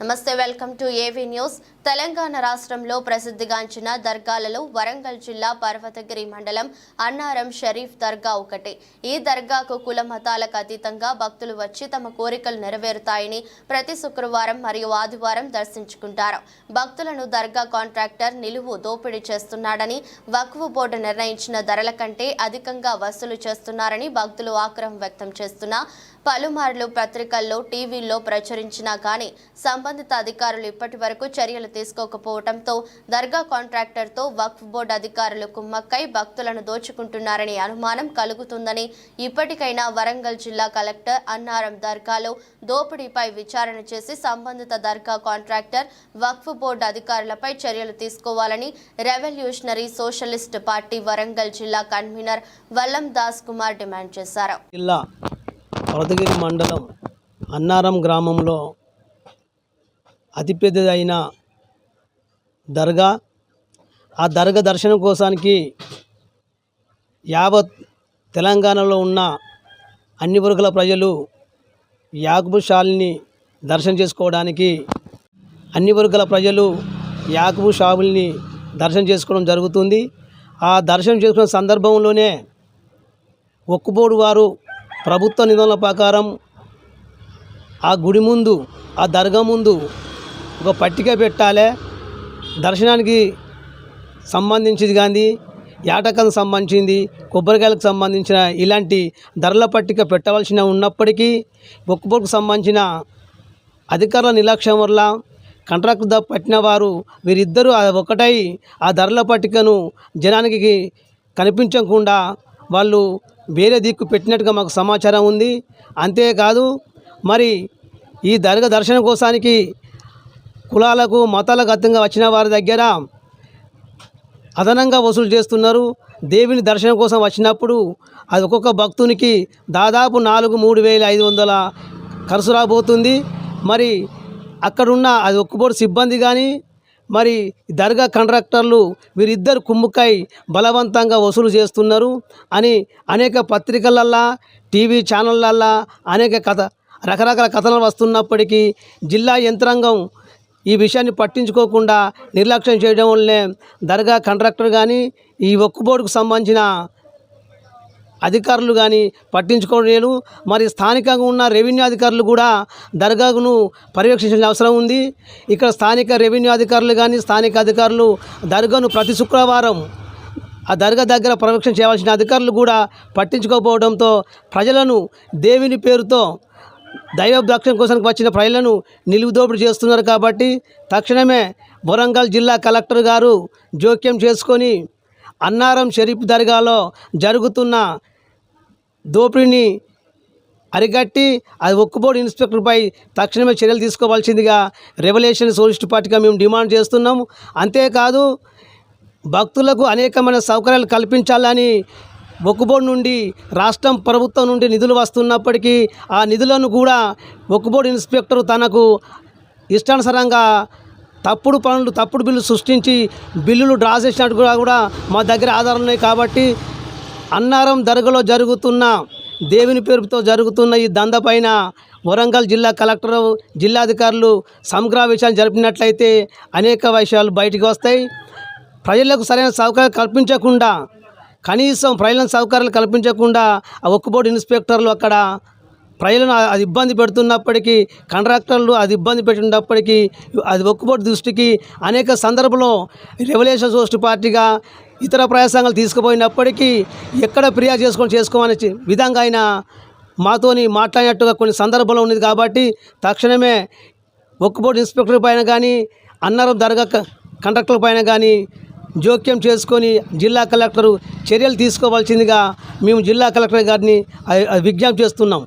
నమస్తే welcome to AV news. Telangana రాష్ట్రంలో ప్రసిద్ధిగాంచిన దర్గాలలో వరంగల్ జిల్లా పర్వతగిరి మండలం అన్నారం షరీఫ్ దర్గా ఒకటి. ఈ దర్గాకు కుల మతాలకు అతీతంగా భక్తులు వచ్చి తమ కోరికలు నెరవేరుతాయని ప్రతి శుక్రవారం మరియు ఆదివారం దర్శించుకుంటారు. భక్తులను దర్గా కాంట్రాక్టర్ నిలువు దోపిడీ చేస్తున్నాడని వక్ఫ్ బోర్డు నిర్ణయించిన ధరల కంటే అధికంగా వసూలు చేస్తున్నారని భక్తులు ఆగ్రహం వ్యక్తం చేస్తున్నా పలుమార్లు పత్రికల్లో టీవీల్లో ప్రచురించినా కానీ సంబంధిత అధికారులు ఇప్పటి వరకు చర్యలు తీసుకోకపోవడంతో దర్గా కాంట్రాక్టర్తో వక్ఫ్ బోర్డు అధికారులు కుమ్మక్కై భక్తులను దోచుకుంటున్నారని అనుమానం కలుగుతుందని ఇప్పటికైనా వరంగల్ జిల్లా కలెక్టర్ అన్నారం దర్గాలో దోపిడీపై విచారణ చేసి సంబంధిత దర్గా కాంట్రాక్టర్ వక్ఫ్ బోర్డు అధికారులపై చర్యలు తీసుకోవాలని రెవల్యూషనరీ సోషలిస్ట్ పార్టీ వరంగల్ జిల్లా కన్వీనర్ వల్లం దాస్ కుమార్ డిమాండ్ చేశారు. జిల్లా మండలం అన్నారం గ్రామంలో అతిపెద్దదైన దర్గా. ఆ దర్గా దర్శనం కోసానికి యావత్ తెలంగాణలో ఉన్న అన్ని వర్గాల ప్రజలు యాకుబు షాల్ని దర్శనం చేసుకోవడానికి అన్ని వర్గాల ప్రజలు యాకుబు షాబుల్ని దర్శనం చేసుకోవడం జరుగుతుంది. ఆ దర్శనం చేసుకున్న సందర్భంలోనే ఒక్కుబోడు వారు ప్రభుత్వ నిబంధనల ప్రకారం ఆ గుడి ముందు ఆ దర్గా ముందు ఒక పట్టిక పెట్టాలి. దర్శనానికి సంబంధించింది కానీ యాటకానికి సంబంధించింది కొబ్బరికాయలకు సంబంధించిన ఇలాంటి ధరల పట్టిక పెట్టవలసిన ఉన్నప్పటికీ ఒక్కుబోడుకు సంబంధించిన అధికారుల నిర్లక్ష్యం వల్ల కంట్రాక్టర్ పట్టిన వారు వీరిద్దరూ ఒకటై ఆ ధరల పట్టికను జనానికి కనిపించకుండా వాళ్ళు వేరే దిక్కు పెట్టినట్టుగా మాకు సమాచారం ఉంది. అంతేకాదు మరి ఈ దర్గ దర్శనం కోసానికి కులాలకు మతాలకు అర్థంగా వచ్చిన వారి దగ్గర అదనంగా వసూలు చేస్తున్నారు. దేవుని దర్శనం కోసం వచ్చినప్పుడు అది ఒక్కొక్క భక్తునికి దాదాపు నాలుగు మూడు వేల ఐదు వందల ఖర్చు రాబోతుంది. మరి అక్కడున్న అది ఒక్కబోడు సిబ్బంది కానీ మరి దర్గా కండక్టర్లు వీరిద్దరు కుమ్ముకై బలవంతంగా వసూలు చేస్తున్నారు అని అనేక పత్రికలల్లా టీవీ ఛానళ్ళల్లా అనేక కథ రకరకాల కథనాలు వస్తున్నప్పటికీ జిల్లా యంత్రాంగం ఈ విషయాన్ని పట్టించుకోకుండా నిర్లక్ష్యం చేయడం వల్లనే దర్గా కంట్రాక్టర్ కానీ ఈ ఒక్కు బోర్డుకు సంబంధించిన అధికారులు కానీ పట్టించుకోలేదు మరి స్థానికంగా ఉన్న రెవెన్యూ అధికారులు కూడా దర్గాను పర్యవేక్షించాల్సిన అవసరం ఉంది. ఇక్కడ స్థానిక రెవెన్యూ అధికారులు కానీ స్థానిక అధికారులు దర్గాను ప్రతి శుక్రవారం ఆ దర్గా దగ్గర పర్యవేక్షణ చేయవలసిన అధికారులు కూడా పట్టించుకోకపోవడంతో ప్రజలను దేవుని పేరుతో దైవ భక్షణ కోసం వచ్చిన ప్రజలను నిలువుదోపిడి చేస్తున్నారు కాబట్టి తక్షణమే వరంగల్ జిల్లా కలెక్టర్ గారు జోక్యం చేసుకొని అన్నారం షరీఫ్ దర్గాలో జరుగుతున్న దోపిడీని అరికట్టి అది ఒక్కుబోర్డు ఇన్స్పెక్టర్పై తక్షణమే చర్యలు తీసుకోవాల్సిందిగా రెవల్యూషన్ సోలిస్ట్ పార్టీగా మేము డిమాండ్ చేస్తున్నాము. అంతేకాదు భక్తులకు అనేకమైన సౌకర్యాలు కల్పించాలని ఒక్కుబోర్డు నుండి రాష్ట్రం ప్రభుత్వం నుండి నిధులు వస్తున్నప్పటికీ ఆ నిధులను కూడా ఒక్కుబోర్డు ఇన్స్పెక్టర్ తనకు ఇష్టానుసారంగా తప్పుడు పనులు తప్పుడు బిల్లు సృష్టించి బిల్లులు డ్రా చేసినట్టుగా కూడా మా దగ్గర ఆధారాలు ఉన్నాయి కాబట్టి అన్నారం దర్గలో జరుగుతున్న దేవుని పేరుతో జరుగుతున్న ఈ దంద పైన వరంగల్ జిల్లా కలెక్టర్ జిల్లాధికారులు సమగ్ర విషయాలు జరిపినట్లయితే అనేక విషయాలు బయటికి వస్తాయి. ప్రజలకు సరైన సౌకర్యాలు కల్పించకుండా కనీసం ప్రజలను సౌకర్యాలు కల్పించకుండా ఆ ఒక్కబోర్డు ఇన్స్పెక్టర్లు అక్కడ ప్రజలను అది ఇబ్బంది పెడుతున్నప్పటికీ కాంట్రాక్టర్లు అది ఇబ్బంది పెట్టినప్పటికీ అది ఒక్కబోర్డు దృష్టికి అనేక సందర్భంలో రెవల్యూషన్ సోస్ట్ పార్టీగా ఇతర ప్రయాసంగాలు తీసుకుపోయినప్పటికీ ఎక్కడ ఫిర్యాదు చేసుకొని చేసుకోమని విధంగా ఆయన మాతోని మాట్లాడినట్టుగా కొన్ని సందర్భంలో ఉన్నది కాబట్టి తక్షణమే ఒక్కబోర్డు ఇన్స్పెక్టర్ పైన కానీ అన్నారం దర్గా కండక్టర్ కండక్టర్ల పైన కానీ జోక్యం చేసుకొని జిల్లా కలెక్టరు చర్యలు తీసుకోవాల్సిందిగా మేము జిల్లా కలెక్టర్ గారిని విజ్ఞప్తి చేస్తున్నాం.